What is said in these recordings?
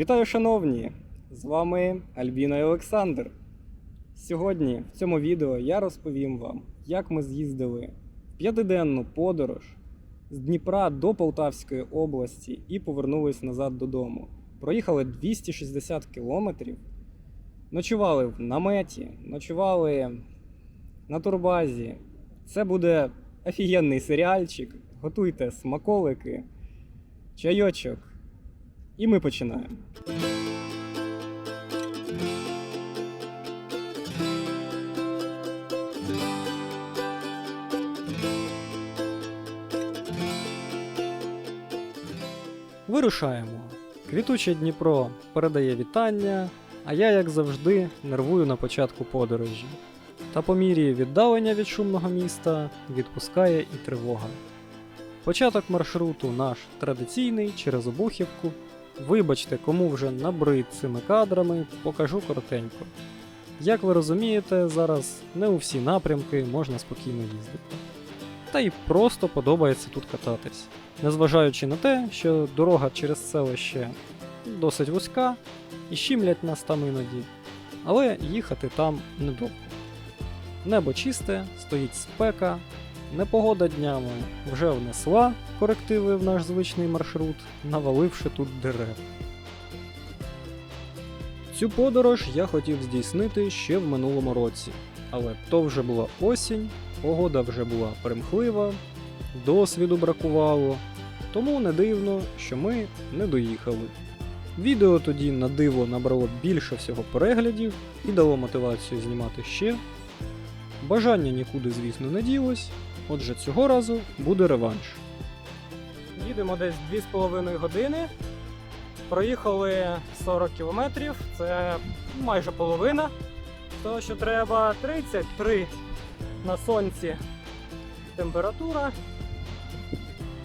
Вітаю, шановні! З вами Альбіна і Олександр. Сьогодні в цьому відео я розповім вам, як ми з'їздили в п'ятиденну подорож з Дніпра до Полтавської області і повернулись назад додому. Проїхали 260 кілометрів, ночували в наметі, ночували на турбазі. Це буде офігенний серіальчик. Готуйте смаколики, чайочок. І ми починаємо. Вирушаємо. Квітуче Дніпро передає вітання, а я, як завжди, нервую на початку подорожі. Та по мірі віддалення від шумного міста відпускає і тривога. Початок маршруту наш традиційний через Обухівку. Вибачте, кому вже набрид цими кадрами, покажу коротенько. Як ви розумієте, зараз не у всі напрямки можна спокійно їздити. Та й просто подобається тут кататись. Незважаючи на те, що дорога через селище досить вузька і щімлять нас там іноді, але їхати там недовго. Небо чисте, стоїть спека, непогода днями вже внесла корективи в наш звичний маршрут, наваливши тут дерев. Цю подорож я хотів здійснити ще в минулому році, але то вже була осінь, погода вже була примхлива, досвіду бракувало, тому не дивно, що ми не доїхали. Відео тоді на диво набрало більше всього переглядів і дало мотивацію знімати ще. Бажання нікуди, звісно, не ділось, отже, цього разу буде реванш. Їдемо десь 2,5 години. Проїхали 40 кілометрів, це майже половина. Того, що треба 33 на сонці температура.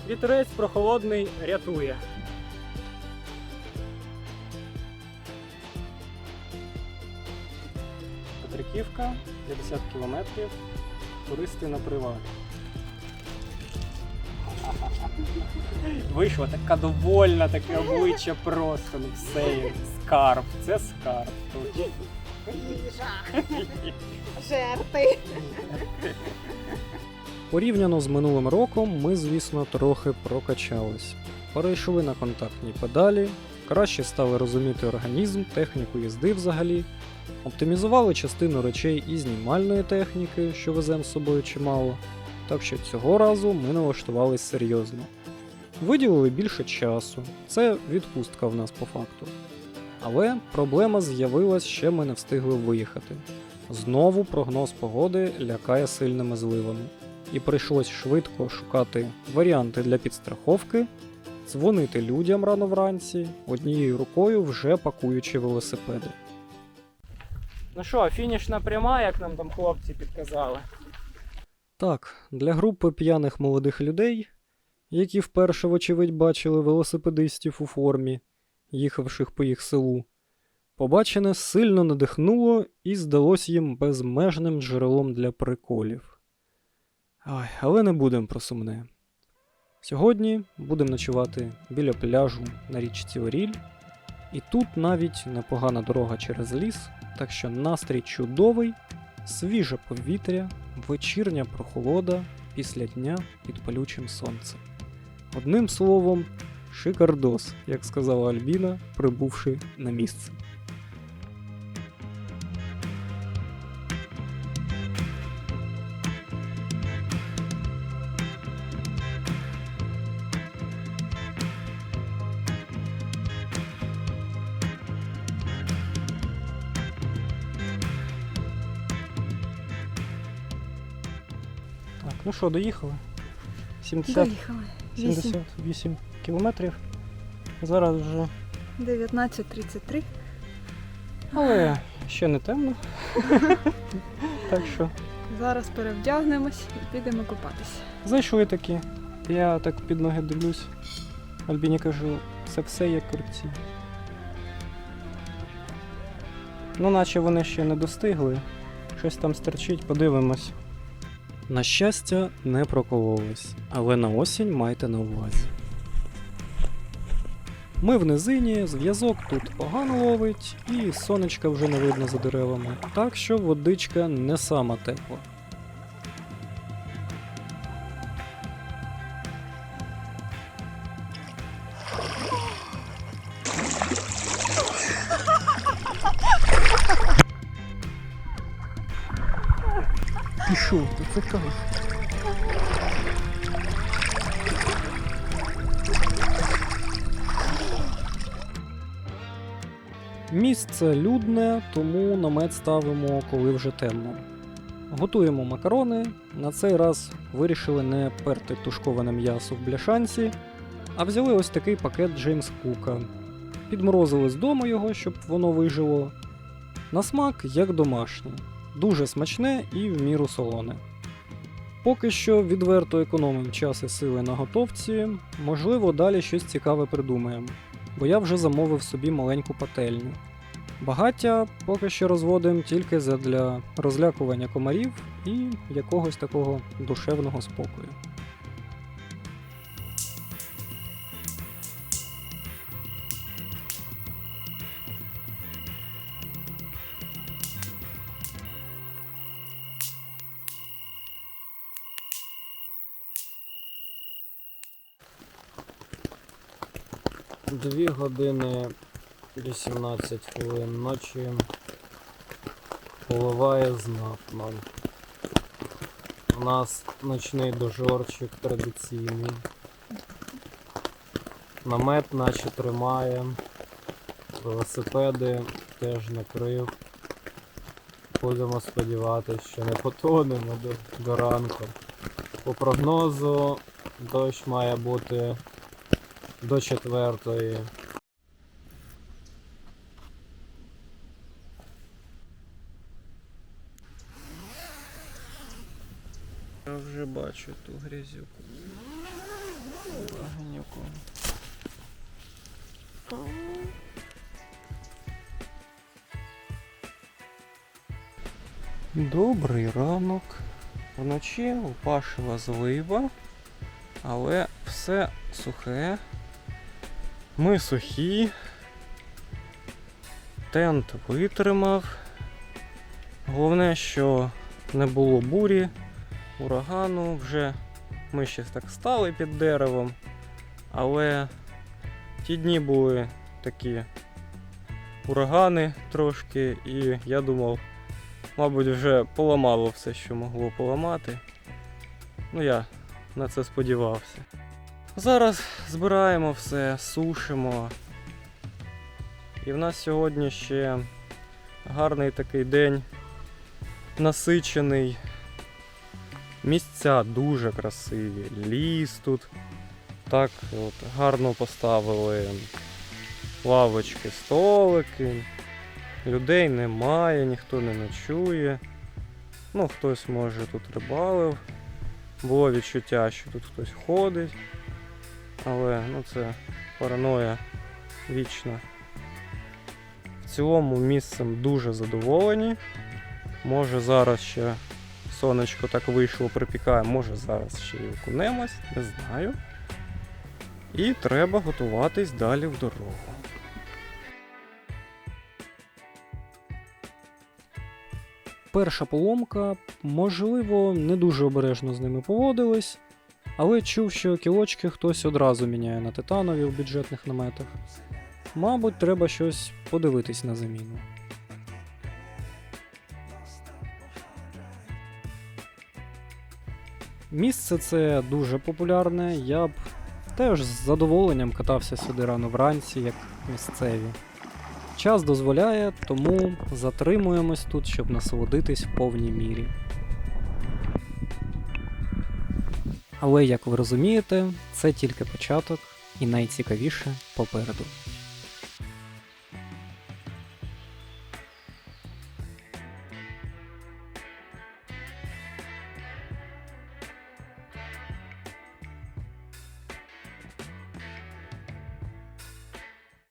Вітерець прохолодний рятує. Петриківка, 50 кілометрів, туристи на привалі. Вийшла така довольна, таке обличчя просто, ну все, скарб, це скарб. Їжа. Жерти. Порівняно з минулим роком ми, звісно, трохи прокачались. Перейшли на контактні педалі, краще стали розуміти організм, техніку їзди взагалі, оптимізували частину речей і знімальної техніки, що веземо з собою чимало. Так що цього разу ми налаштувались серйозно. Виділили більше часу, це відпустка в нас по факту. Але проблема з'явилась ще ми не встигли виїхати. Знову прогноз погоди лякає сильними зливами і прийшлось швидко шукати варіанти для підстраховки, дзвонити людям рано вранці, однією рукою вже пакуючи велосипеди. Ну що, фінішна пряма, як нам там хлопці підказали. Так, для групи п'яних молодих людей, які вперше, вочевидь, бачили велосипедистів у формі, їхавших по їх селу, побачене сильно надихнуло і здалось їм безмежним джерелом для приколів. Ой, але не будемо про сумне. Сьогодні будемо ночувати біля пляжу на річці Оріль, і тут навіть непогана дорога через ліс, так що настрій чудовий, свіже повітря, вечірня прохолода після дня під палючим сонцем. Одним словом, шикардос, як сказала Альбіна, прибувши на місце. Ну що, доїхали? 70, Доїхали. 8. 78 кілометрів. Зараз вже. 19.33. Але ще не темно. так що, Зараз перевдягнемось і підемо купатися. зайшли таки. Я так під ноги дивлюсь. Альбіні кажу, це все як корці. Ну, наче вони ще не достигли. Щось там стерчить, подивимось. На щастя, не прокололись, але на осінь майте на увазі. Ми в низині, зв'язок тут погано ловить, і сонечка вже не видно за деревами, так що водичка не сама тепла. Це. Місце людне, тому намет ставимо, коли вже темно. Готуємо макарони. На цей раз вирішили не перти тушковане м'ясо в бляшанці, а взяли ось такий пакет Джеймс Кука. Підморозили з дому його, щоб воно вижило. На смак як домашнє, дуже смачне і в міру солоне. Поки що відверто економимо час і сили на готовці, можливо, далі щось цікаве придумаємо бо я вже замовив собі маленьку пательню. Багаття поки що розводимо тільки задля розлякування комарів і якогось такого душевного спокою. Дві години 18 хвилин ночі поливає знак нам. У нас ночний дожорчик традиційний. Намет наче тримає. Велосипеди теж накрив. Будемо сподіватися, що не потонемо до, до ранку. По прогнозу дощ має бути до четвертої. Я вже бачу ту грязюку. Ганюку. Добрий ранок. Вночі упашила злива, але все сухе. Ми сухі. Тент витримав. Головне, що не було бурі, урагану, вже ми ще так стали під деревом. Але ті дні були такі урагани трошки, і я думав, мабуть, вже поламало все, що могло поламати. Ну, я на це сподівався. Зараз збираємо все, сушимо. І в нас сьогодні ще гарний такий день, насичений. Місця дуже красиві, ліс тут. Так от, гарно поставили лавочки, столики. Людей немає, ніхто не ночує. Ну, хтось може тут рибалив. Було відчуття, що тут хтось ходить. Але ну, це параноя вічна. В цілому місцем дуже задоволені. Може зараз ще сонечко так вийшло, припікає, може зараз ще й окунемось, не знаю. І треба готуватись далі в дорогу. Перша поломка, можливо, не дуже обережно з ними поводились, але чув, що кілочки хтось одразу міняє на титанові в бюджетних наметах. Мабуть, треба щось подивитись на заміну. Місце це дуже популярне, я б теж з задоволенням катався сюди рано вранці, як місцеві. Час дозволяє, тому затримуємось тут, щоб насолодитись в повній мірі. Але, як ви розумієте, це тільки початок і найцікавіше попереду.